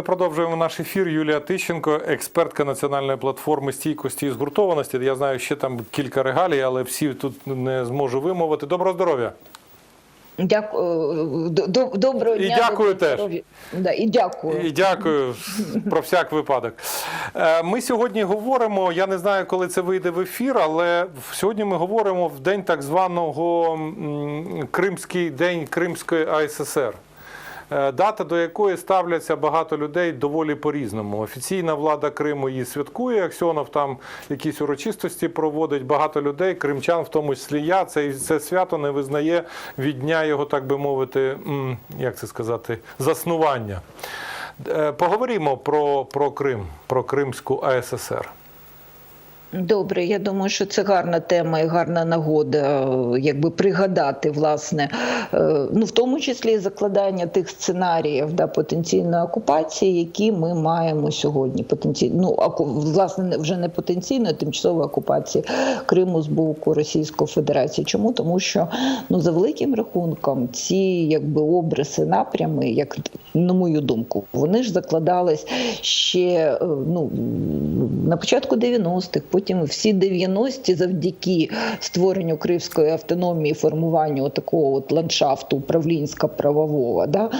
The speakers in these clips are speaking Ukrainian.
ми продовжуємо наш ефір. Юлія Тищенко, експертка національної платформи стійкості і згуртованості. Я знаю, ще там кілька регалій, але всі тут не зможу вимовити. Доброго здоров'я! Дякую. Доброго І дякую теж. Да, і дякую. І дякую про всяк випадок. Е, Ми сьогодні говоримо. Я не знаю, коли це вийде в ефір, але сьогодні ми говоримо в день так званого Кримський день Кримської АССР. Е, Дата, до якої ставляться багато людей доволі по-різному. Офіційна влада Криму її святкує. Аксьонов там якісь урочистості проводить. Багато людей, кримчан, в тому числі я, це, це свято не визнає від дня його, так би мовити, як це сказати, заснування. Е, Поговоримо про, про Крим, про Кримську АССР. Добре, я думаю, що це гарна тема і гарна нагода, е, якби пригадати, власне, е, ну в тому числі закладання тих сценаріїв да, потенційної окупації, які ми маємо сьогодні. Потенційно, ну оку- власне, не- вже не потенційної, а тимчасової окупації Криму з боку Російської Федерації. Чому? Тому що ну за великим рахунком ці якби обриси, напрями, як на мою думку, вони ж закладались ще е, ну на початку 90-х, потім всі 90-ті завдяки створенню Кримської автономії, формуванню такого от ландшафту управлінсько-правового, да,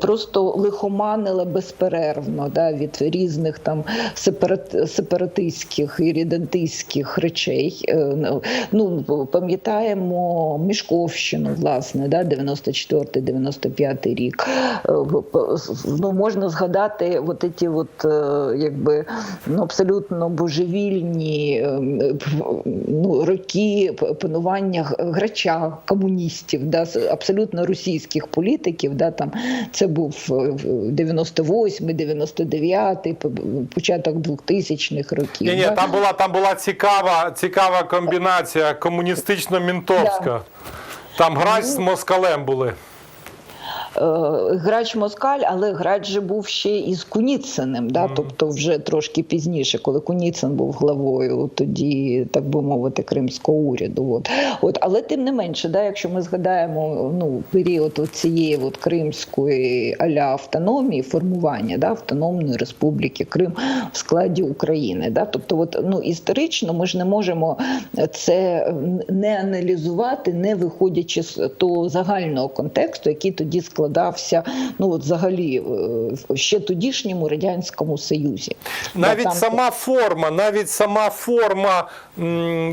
просто лихоманили безперервно да, від різних там сепаратистських і рідентистських речей. Е, ну, Ну, пам'ятаємо Мішковщину, власне, да, 94-95 рік. Е, Ну, можна згадати от ці от, е, якби, ну, абсолютно божевільні е, ну, роки панування грача, комуністів, да, абсолютно російських політиків. Да, там, це був е, 98-й, 99-й, початок 2000-х років. Ні, ні, да. там була там була цікава, цікава комбінація комуністично-мінтовська. Там грач з москалем були. Е, Грач Москаль, але грач же був ще і з Куніциним, да? тобто вже трошки пізніше, коли Куніцин був главою, тоді, так би мовити, кримського уряду. От. От, але тим не менше, да, якщо ми згадаємо ну, період цієї от кримської аля автономії, формування да, автономної республіки Крим в складі України. Да? Тобто, от, ну, історично ми ж не можемо це не аналізувати, не виходячи з того загального контексту, який тоді складався ну от взагалі в ще тодішньому радянському союзі. Навіть Там- сама форма, навіть сама форма,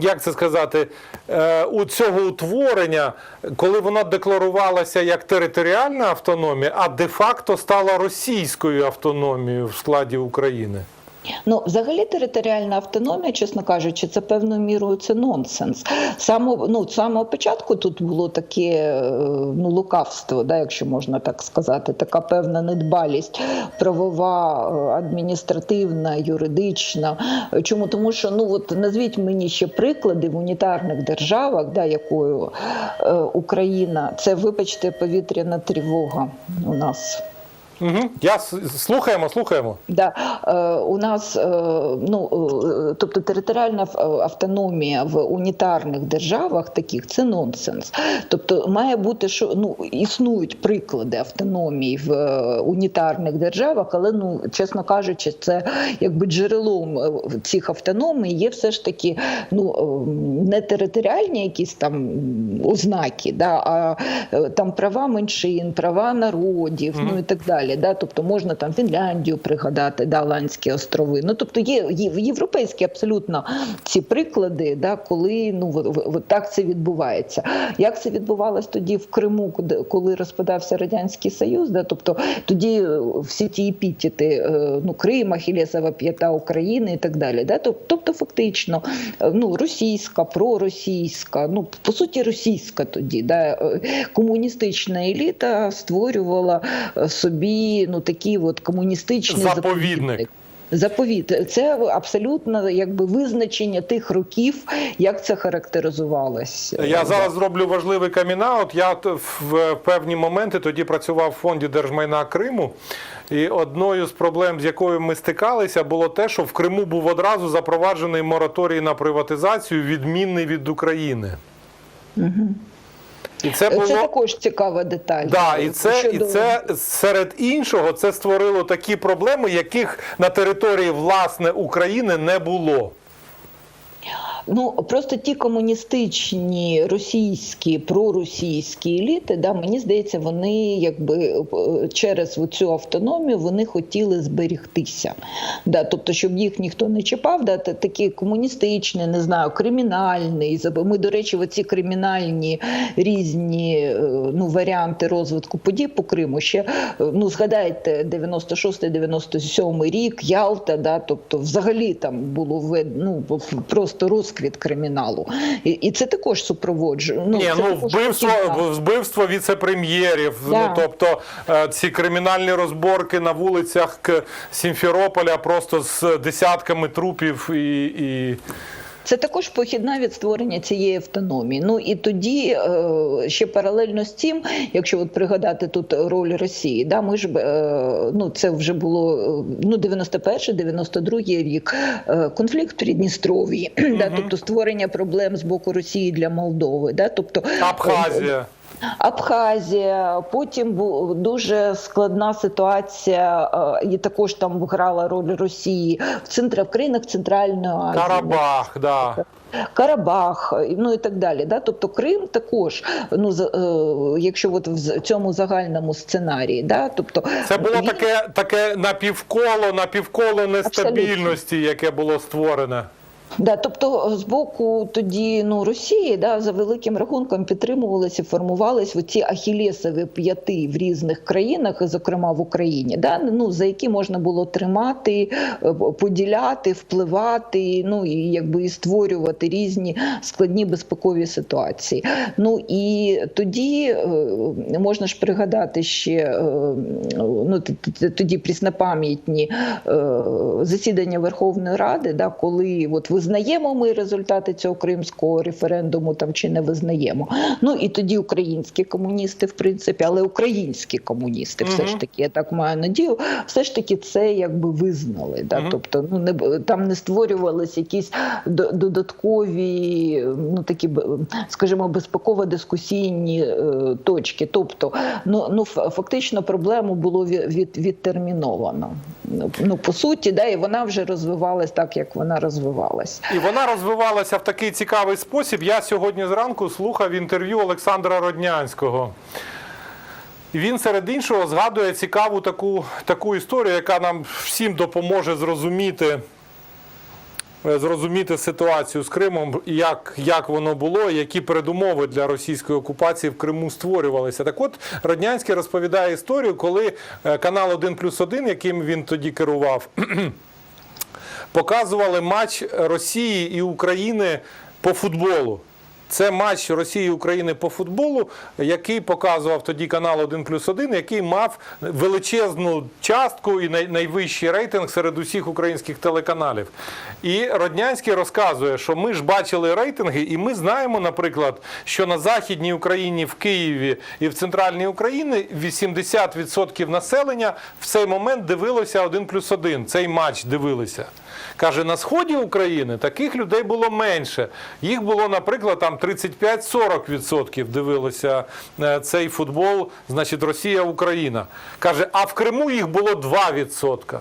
як це сказати, е, у цього утворення, коли вона декларувалася як територіальна автономія, а де-факто стала російською автономією в складі України. Ну, взагалі, територіальна автономія, чесно кажучи, це певною мірою це нонсенс. Само, ну, самого початку тут було таке е, ну, лукавство, да, якщо можна так сказати, така певна недбалість правова, е, адміністративна, юридична. Чому? Тому що ну от назвіть мені ще приклади в унітарних державах, да, якою е, Україна, це, вибачте, повітряна тривога у нас. Угу. Я слухаємо, слухаємо. Да, е, у нас е, ну е, тобто територіальна ав- автономія в унітарних державах таких це нонсенс. Тобто має бути, що ну існують приклади автономії в е, унітарних державах, але ну чесно кажучи, це якби джерелом е, цих автономій є все ж таки ну е, не територіальні якісь там ознаки, да, а е, там права меншин, права народів, ну і так далі. Да? Тобто можна там Фінляндію пригадати, да, острови. Ну тобто є, європейські абсолютно ці приклади, да, коли ну так це відбувається. Як це відбувалось тоді в Криму, коли розпадався радянський Союз? Да? Тобто тоді е, всі ті епітети, е, ну Крим, Ахілесова п'ята України і так далі. Да? Тобто, фактично, е, ну російська, проросійська, ну по суті, російська тоді, да, комуністична еліта створювала е, собі ну такі от комуністичні Заповідник. Заповіт це абсолютно якби визначення тих років, як це характеризувалось. Я зараз зроблю важливий камінаут. Я в певні моменти тоді працював в фонді держмайна Криму. І одною з проблем, з якою ми стикалися, було те, що в Криму був одразу запроваджений мораторій на приватизацію, відмінний від України. І це Це також цікава деталь. Да, і це, і це серед іншого це створило такі проблеми, яких на території власне України не було. Ну просто ті комуністичні російські проросійські еліти, да, мені здається, вони якби е, через цю автономію вони хотіли зберігтися. Да, тобто, щоб їх ніхто не чіпав, да, такі комуністичні, не знаю, кримінальний. Ми, до речі, оці кримінальні різні е, ну, варіанти розвитку подій по Криму ще е, ну згадайте 96-97 рік, Ялта, да, тобто взагалі там було ну, просто розквіт криміналу. І, і це також супроводжує. Ну, Ні, це ну вбивство, вбивство віце-прем'єрів. Да. Ну тобто е, ці кримінальні розборки на вулицях Сімферополя просто з десятками трупів і. і... Це також похідна від створення цієї автономії. Ну і тоді е, ще паралельно з цим, якщо от пригадати тут роль Росії, да, ми ж е, ну це вже було е, ну 91-92 рік. Конфлікт в Придністров'ї, да, тобто створення проблем з боку Росії для Молдови. Да, тобто Абхазія. Абхазія, потім дуже складна ситуація, е, і також там грала роль Росії в центр в країнах Центральної Азії. Карабах, да. Карабах, ну і так далі. Да? Тобто Крим також, ну е, якщо от в цьому загальному сценарії, да? тобто Це було він- таке, таке напівколо, напівколо нестабільності, яке було створене. Да, тобто з боку тоді ну Росії да за великим рахунком підтримувалися, формувалися ці ахілєсові п'яти в різних країнах, зокрема в Україні, да ну за які можна було тримати, е, поділяти, впливати, ну і якби і створювати різні складні безпекові ситуації. Ну і тоді е, можна ж пригадати ще е, ну тоді пріснопам'ятні е, засідання Верховної Ради, да, коли от визнаємо ми результати цього кримського референдуму там чи не визнаємо. Ну і тоді українські комуністи, в принципі, але українські комуністи, все ж таки, я так маю надію, все ж таки це якби визнали. Да? Мгм. Тобто, ну не там не створювалися якісь до- додаткові, ну такі скажімо, безпеково-дискусійні е, точки. Тобто, ну ну фактично проблему було від, відтерміновано. Ну, по суті, да, і вона вже розвивалась так, як вона розвивалась. І вона розвивалася в такий цікавий спосіб. Я сьогодні зранку слухав інтерв'ю Олександра Роднянського. Він серед іншого згадує цікаву таку, таку історію, яка нам всім допоможе зрозуміти, зрозуміти ситуацію з Кримом, як, як воно було, які передумови для російської окупації в Криму створювалися. Так от Роднянський розповідає історію, коли е, канал 1 плюс 1, яким він тоді керував, показували матч Росії і України по футболу. Це матч Росії України по футболу, який показував тоді канал 1 плюс 1, який мав величезну частку і найвищий рейтинг серед усіх українських телеканалів. І Роднянський розказує, що ми ж бачили рейтинги, і ми знаємо, наприклад, що на Західній Україні, в Києві і в центральній Україні 80% населення в цей момент дивилося 1 плюс 1. Цей матч дивилися. Каже, на сході України таких людей було менше. Їх було, наприклад, там 35-40% дивилося е, цей футбол, значить, Росія-Україна. Каже, а в Криму їх було 2%.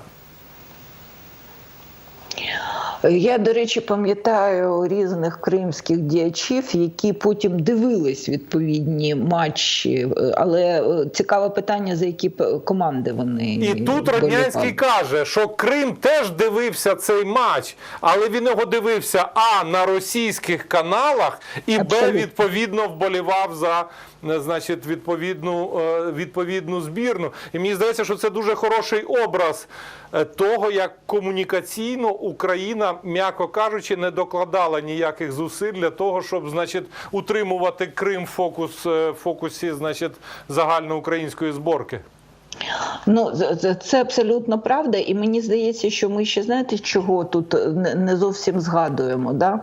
Я, до речі, пам'ятаю різних кримських діячів, які потім дивились відповідні матчі. Але е, цікаве питання, за які команди вони І тут. Роднянський каже, що Крим теж дивився цей матч, але він його дивився а на російських каналах, і б відповідно вболівав за е, значить, відповідну, е, відповідну збірну. І мені здається, що це дуже хороший образ е, того, як комунікаційно Україна, м'яко кажучи, не докладала ніяких зусиль для того, щоб значить, утримувати Крим в фокус, е, фокусі значить, загальноукраїнської зборки. Ну, це абсолютно правда, і мені здається, що ми ще знаєте, чого тут не- не зовсім згадуємо. Да?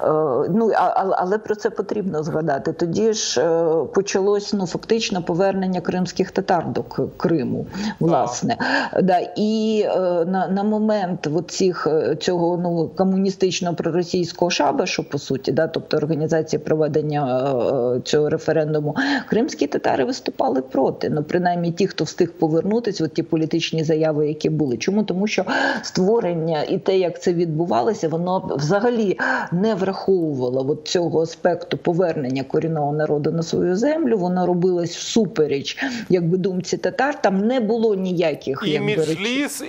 Е, ну, але про це потрібно згадати. Тоді ж е, почалось ну, фактично повернення кримських татар до Криму, власне. Да, і е, на, на момент цих, е, цього ну, комуністичного проросійського шабашу, по суті, да, тобто організації проведення е, цього референдуму, кримські татари виступали проти. Ну, принаймні ті, хто встиг повернутися, от ті політичні заяви, які були. Чому? Тому що створення і те, як це відбувалося, воно взагалі не враховувало от цього аспекту повернення корінного народу на свою землю. Воно робилось всупереч, якби думці татар. Там не було ніяких І якби.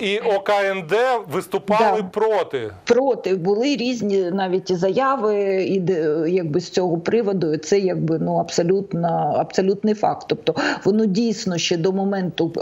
І ОКНД виступали Да. проти. проти були різні навіть і заяви, і якби з цього приводу. Це якби ну абсолютно абсолютний факт. Тобто воно дійсно ще до моменту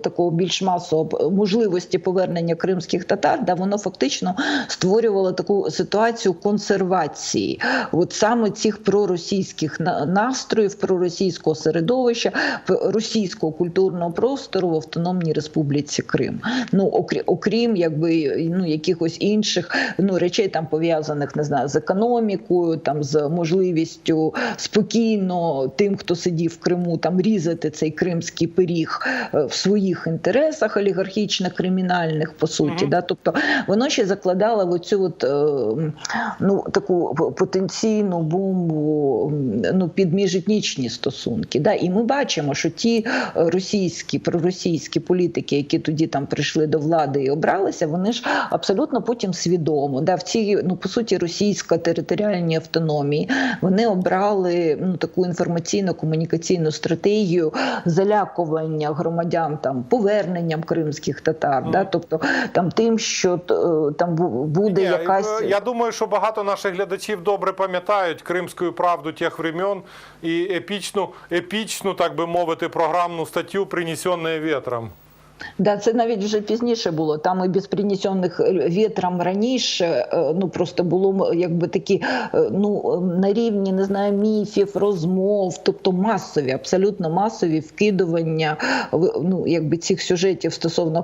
такого більш масового можливості повернення кримських татар, да воно фактично створювало таку ситуацію консервації, от саме цих проросійських на- настроїв, проросійського середовища, російського культурного простору в Автономній Республіці Крим. Ну окрім, окрім якби ну якихось інших ну речей там пов'язаних не знаю з економікою, там з можливістю спокійно тим, хто сидів в Криму, там різати цей кримський пиріг е, в своїх інтересах олігархічно-кримінальних, по суті. Мгм. Да? Тобто воно ще закладало в оцю от, е, ну, таку потенційну бомбу ну, під міжетнічні стосунки. Да? І ми бачимо, що ті е, російські, проросійські політики, які тоді там прийшли до влади і обралися, вони ж абсолютно потім свідомо. Да? В цій, ну, по суті, російсько-територіальній автономії вони обрали ну, таку інформаційно-комунікаційну стратегію залякування громадян там поверненням кримських татар. mm. Да? Тобто там тим, що е, там буде Ні, якась. е, Я думаю, що багато наших глядачів добре пам'ятають кримську правду тих времен і епічну, епічну, так би мовити, програмну статтю «Принесенне вітром». Да, це навіть вже пізніше було. Там і без принесених вітром раніше. е, Ну просто було якби такі е, ну на рівні не знаю міфів, розмов, тобто масові, абсолютно масові вкидування ну якби цих сюжетів стосовно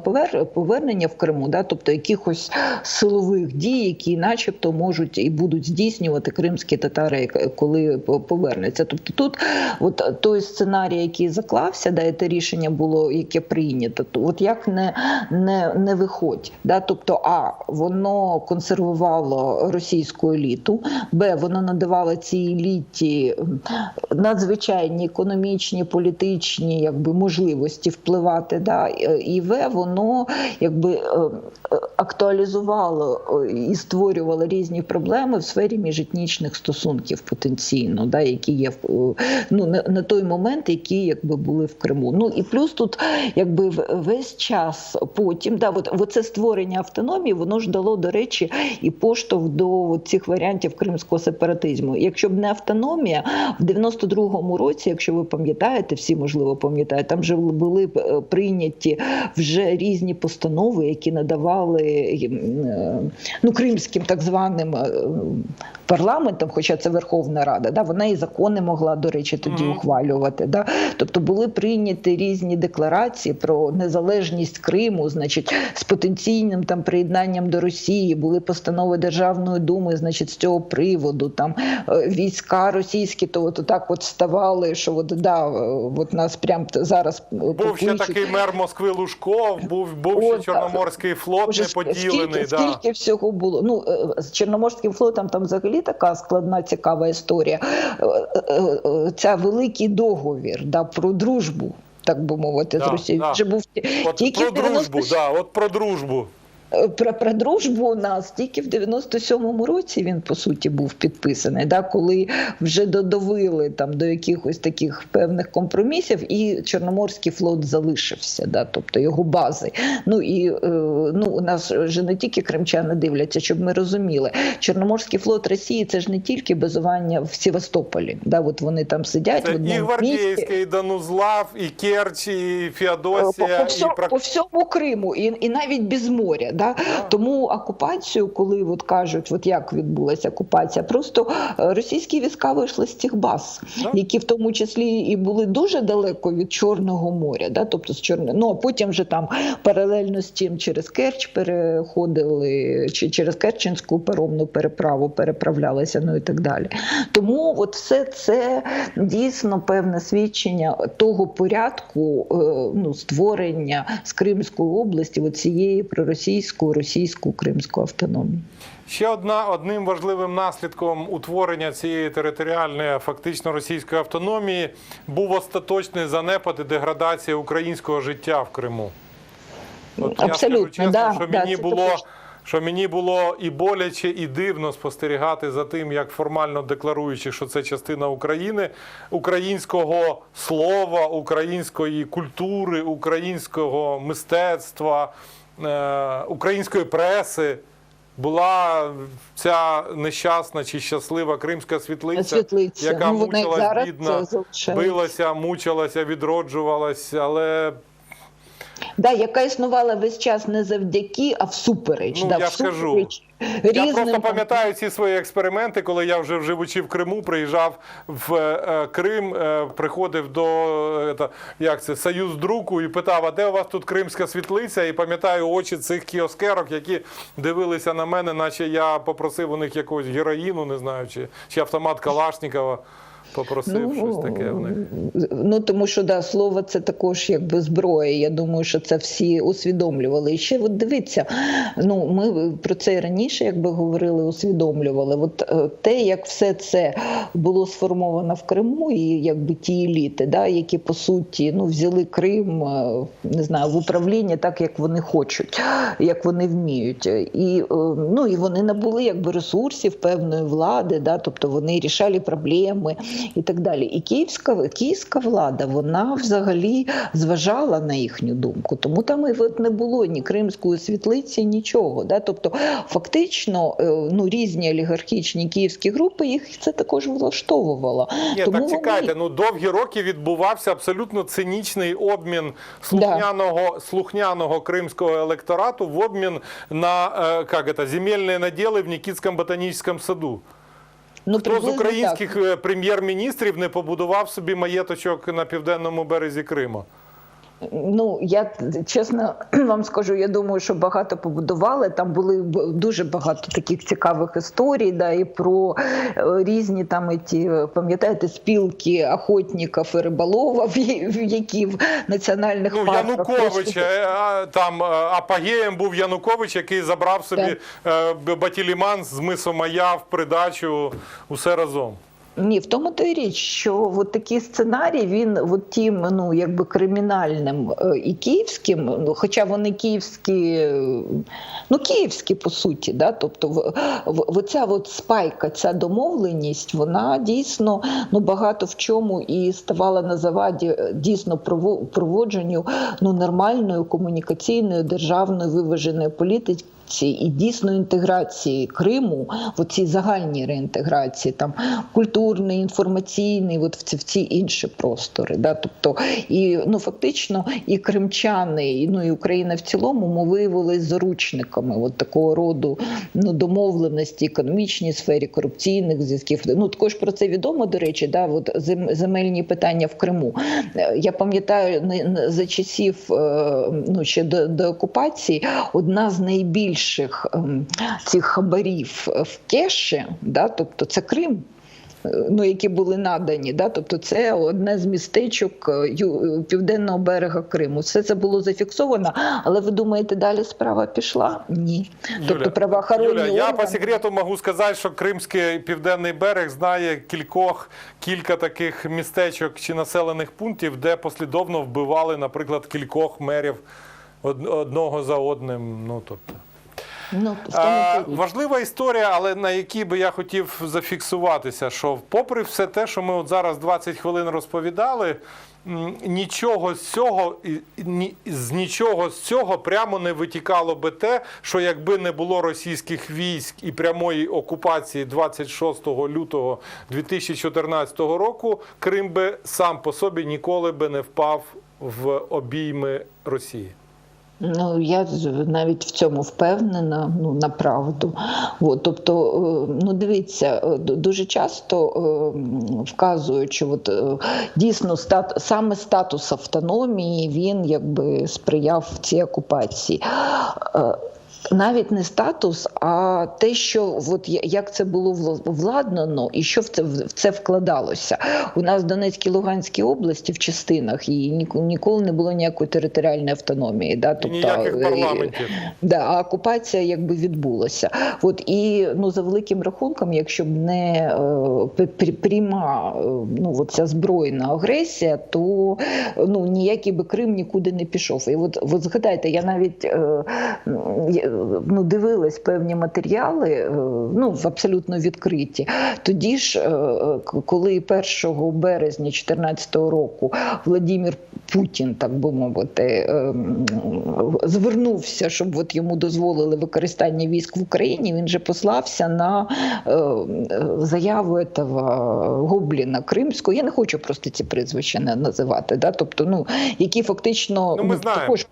повернення в Криму, да, тобто якихось силових дій, які, начебто, можуть і будуть здійснювати кримські татари, е, коли по- повернуться. Тобто тут, от той сценарій, який заклався, да, і рішення було, яке прийнято, то от як не, не, не виходь. Да? Тобто, а воно консервувало російську еліту, б воно надавало цій еліті надзвичайні економічні, політичні якби, можливості впливати. Да? І в воно якби е, актуалізувало е, і створювало різні проблеми в сфері міжетнічних стосунків потенційно, да, які є е, ну, на той момент, які якби були в Криму. Ну і плюс тут якби в- весь час потім, да, от, от це створення автономії, воно ж дало, до речі, і поштовх до цих варіантів кримського сепаратизму. Якщо б не автономія, в 92-му році, якщо ви пам'ятаєте, всі можливо пам'ятають, там вже були е, прийняті вже різні постанови, які надавали е, ну, кримським так званим е, парламентом, хоча це Верховна Рада, да, вона і закони могла, до речі, тоді ухвалювати. Да. Тобто були прийняті різні декларації про незалежність Криму, значить, з потенційним там приєднанням до Росії, були постанови Державної думи, значить, з цього приводу. Там е, війська російські, то от так от ставали, що от, да, е, от нас прям зараз е, Був ще такий мер Москви Лужков, був, був О, ще. Чорноморський флот Боже, не поділений. Скільки, да. скільки всього було? Ну з Чорноморським флотом там взагалі така складна, цікава історія. Ця великий договір да, про дружбу. Так би мовити, Да, з Росією. да. Вже був От тільки про в 90 дружбу, да, от про дружбу. Е, Про, про дружбу у нас тільки в 97-му році він по суті був підписаний, да, коли вже додавили там до якихось таких певних компромісів, і Чорноморський флот залишився, да, тобто його бази. Ну і е, ну у нас вже не тільки кримчани дивляться, щоб ми розуміли. Чорноморський флот Росії це ж не тільки базування в Севастополі. Да, от вони там сидять в Це і одному місці. Гвардійське, і Данузлав, і Керч, і Феодосія, по, всьому, і по всьому Криму, і, і навіть без моря. Да? Тому окупацію, коли от кажуть, от як відбулася окупація, просто е, російські війська вийшли з тих баз, які в тому числі і були дуже далеко від Чорного моря, да? тобто з Чорне... ну а потім вже там паралельно з тим через Керч переходили, чи через Керченську паромну переправу переправлялися, ну і так далі. Тому от все це дійсно певне свідчення того порядку е, ну, створення з Кримської області цієї проросійської російську кримську автономію. Ще одна одним важливим наслідком утворення цієї територіальної, фактично російської автономії був остаточний занепад і деградація українського життя в Криму. От я Абсолютно, скажу чесно, да, що да, мені було. також. Що мені було і боляче, і дивно спостерігати за тим, як формально декларуючи, що це частина України, українського слова, української культури, українського мистецтва, української преси була ця нещасна чи щаслива кримська світлиця, Світлиця. яка Ну, мучилась бідна, билася, мучилася, відроджувалась, але Да, яка існувала весь час не завдяки, а всупереч. Ну, да, я всупереч. кажу. Всупереч Я просто пам'ятаю ці свої експерименти, коли я вже живучи в Криму, приїжджав в е, Крим, е, приходив до е, як це, Союз друку і питав, а де у вас тут кримська світлиця? І пам'ятаю очі цих кіоскерок, які дивилися на мене, наче я попросив у них якогось героїну, не знаю, чи, чи автомат Калашникова. Попросив щось таке в них. Ну тому що да, слово це також якби зброя. Я думаю, що це всі усвідомлювали. І ще от дивіться, ну ми про це і раніше, якби говорили, усвідомлювали. От е, те, як все це було сформовано в Криму, і якби ті еліти, да, які по суті ну взяли Крим, е, не знаю, в управління так, як вони хочуть, як вони вміють. І е, ну і вони набули якби ресурсів певної влади, да, тобто вони рішали проблеми і так далі. І київська київська влада вона взагалі зважала на їхню думку. Тому там і от не було ні кримської світлиці, нічого. Да? Тобто, фактично, е, ну різні олігархічні київські групи їх це також влаштовувало. Ні, Тому так вони- Ну довгі роки відбувався абсолютно цинічний обмін слухняного слухняного кримського електорату в обмін на е, як земельні наділи в Нікітському ботанічному саду. Ну, Хто з українських е, прем'єр-міністрів не побудував собі маєточок на південному березі Криму? Ну я чесно вам скажу, я думаю, що багато побудували. Там були дуже багато таких цікавих історій, да, і про е, різні там ті, пам'ятаєте, спілки охотників і риболовів, які в національних Ну, парках Янукович, е, а, там е, апогеєм був Янукович, який забрав собі е, Б- Батіліман з мису Мая в придачу усе разом. Ні, в тому то й річ, що от такий сценарій він от тим, ну якби кримінальним е, і київським, ну хоча вони київські, ну київські по суті, да, тобто в, в, в ця от спайка, ця домовленість, вона дійсно ну багато в чому і ставала на заваді е, дійсно проводженню ну нормальної комунікаційної державної виваженої політики. І дійсно інтеграції Криму в цій загальній реінтеграції, там культурний, інформаційний, от в ці, в ці інші простори. Да? Тобто, і ну фактично і кримчани, і, ну і Україна в цілому ми виявилися заручниками от такого роду ну, домовленості, економічній сфері, корупційних зв'язків. Ну також про це відомо, до речі, да, от земельні питання в Криму. Е, Я пам'ятаю за часів е, ну, ще до, до окупації одна з найбільших ем, цих хабарів в кеші, да, тобто це Крим. е, Ну, які були надані, да? тобто це одне з містечок е, південного берега Криму. Все це було зафіксовано, але ви думаєте, далі справа пішла? Ні. тобто правоохоронні Юля, я по секрету можу сказати, що Кримський південний берег знає кількох кілька таких містечок чи населених пунктів, де послідовно вбивали, наприклад, кількох мерів одного за одним. Ну тобто. Ну, в тому А, важлива історія, але на якій би я хотів зафіксуватися, що попри все те, що ми от зараз 20 хвилин розповідали, нічого з цього ні- з нічого з цього прямо не витікало би те, що якби не було російських військ і прямої окупації 26 лютого 2014 року, Крим би сам по собі ніколи би не впав в обійми Росії. Ну, я навіть в цьому впевнена, ну направду. От, тобто, е, ну дивіться, е, дуже часто вказують, що от е, дійсно стат, саме статус автономії він якби сприяв цій окупації. Навіть не статус, а те, що от як це було вла- владнано і що в це в це вкладалося. У нас в Донецькій Луганській області в частинах і ні- ніколи не було ніякої територіальної автономії. Да? І ніяких е, парламентів. Да, а окупація якби відбулася. От і ну за великим рахунком, якщо б не е, пр- пр- пряма е, ну от ця збройна агресія, то ну ніякий би Крим нікуди не пішов. І от, от згадайте, я навіть е, ну, дивилась певні матеріали, е, ну абсолютно відкриті. Тоді ж, е, коли 1 березня 2014 року Владимир Путін, так би мовити, ем, звернувся, щоб от йому дозволили використання військ в Україні. Він же послався на е, е, заяву этого Гобліна Кримського. Я не хочу просто ці прізвища називати. Да? Тобто, ну які фактично Ну, ми знаємо. також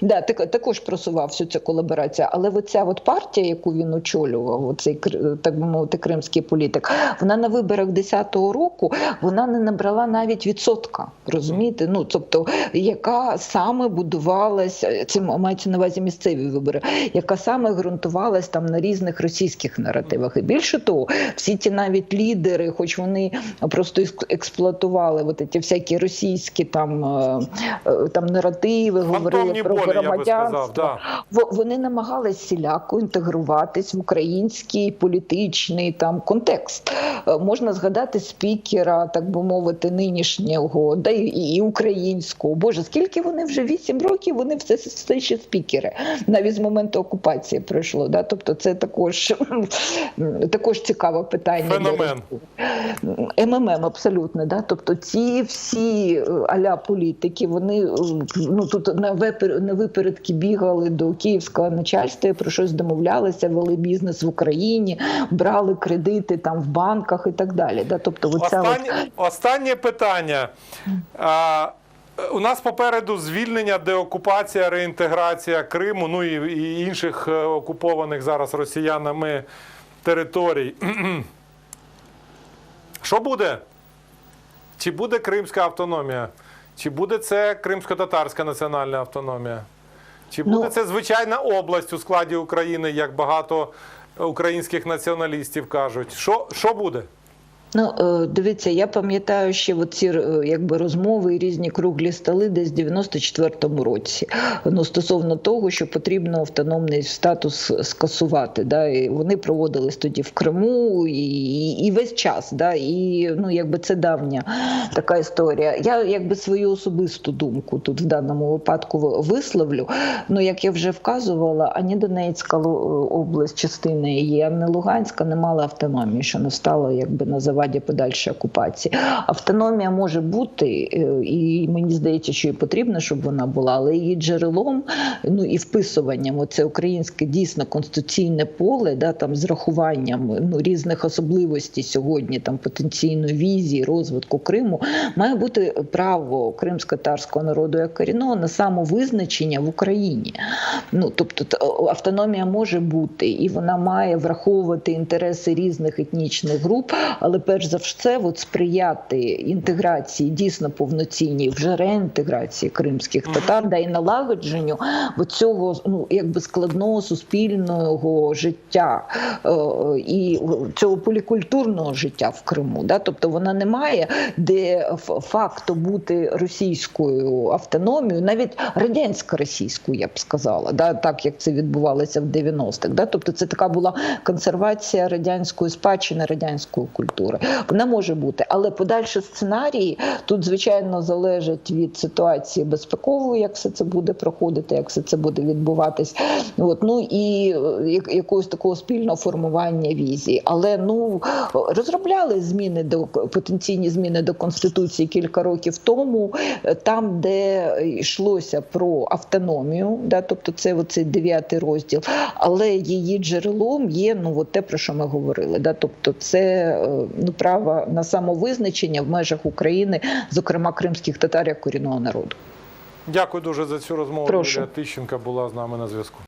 да, також просував всю цю колаборацію. Але оця от партія, яку він очолював, оцей так би мовити, кримський політик, вона на виборах 10-го року вона не набрала навіть відсотка. Розумієте? Ну тобто, яка саме будувалась, це мається на увазі місцеві вибори, яка саме ґрунтувалась там на різних російських наративах. І більше того, всі ті навіть лідери, хоч вони просто експлуатували от ці всякі російські там, е, е, там наративи, говорили про громадянство. Да. Во- Вони намагались всіляко інтегруватись в український політичний там контекст. Е, Можна згадати спікера, так би мовити, нинішнього, да і, і українського. Боже, скільки вони вже вісім років? Вони все, все ще спікери. Навіть з моменту окупації пройшло. Да? Тобто, це також, також цікаве питання. Феномен. МММ, абсолютно, да. Тобто ці всі е, аля політики, вони е, ну тут на випер- на випередки бігали до київського начальства, і про щось домовлялися, вели бізнес в Україні, брали кредити там в банках і так далі. Да. Тобто, оця от- Останнє, останнє питання. А, у нас попереду звільнення, деокупація, реінтеграція Криму, ну і, і інших е, окупованих зараз росіянами територій. Що буде? Чи буде Кримська автономія? Чи буде це Кримсько-татарська національна автономія? Чи буде Ну- це звичайна область у складі України, як багато українських націоналістів кажуть? Що, що буде? Ну, е, дивіться, я пам'ятаю ще ці е, якби розмови і різні круглі столи десь в 94-му році. Ну, стосовно того, що потрібно автономний статус скасувати. Да? І вони проводились тоді в Криму і, і, весь час. Да? І ну, якби це давня така історія. Я якби свою особисту думку тут в даному випадку висловлю. Ну, як я вже вказувала, ані Донецька область, частина її, ані Луганська не мала автономії, що не стало якби на заваді подальшої окупації. Автономія може бути, е, і мені здається, що і потрібно, щоб вона була, але її джерелом, ну і вписуванням, оце українське дійсно конституційне поле, да, там з рахуванням ну, різних особливостей сьогодні, там потенційної візії, розвитку Криму, має бути право кримсько-татарського народу як корінного на самовизначення в Україні. Ну тобто автономія може бути, і вона має враховувати інтереси різних етнічних груп, але перш за все, от сприяти інтеграції дійсно повноцінній, вже реінтеграції кримських татар, да і налагодженню цього ну якби складного суспільного життя е, і цього полікультурного життя в Криму. Да? Тобто вона не має де факту бути російською автономією, навіть радянсько-російською, я б сказала, да? так як це відбувалося в 90-х. Да? Тобто це така була консервація радянської спадщини, радянської культури. Вона може бути, але подальші сценарії тут, звичайно, залежать від ситуації безпекової, як все це буде проходити, як все це буде відбуватись. От, ну і е, якогось такого спільного формування візії. Але ну розробляли зміни до потенційні зміни до конституції кілька років тому, е, там, де йшлося про автономію, да, тобто це оцей дев'ятий розділ, але її джерелом є ну от те, про що ми говорили. Да, тобто це е, ну право на самовизначення в межах України, зокрема кримських татар як корінного народу. Дякую дуже за цю розмову. Прошу. Юлія Тищенка була з нами на зв'язку.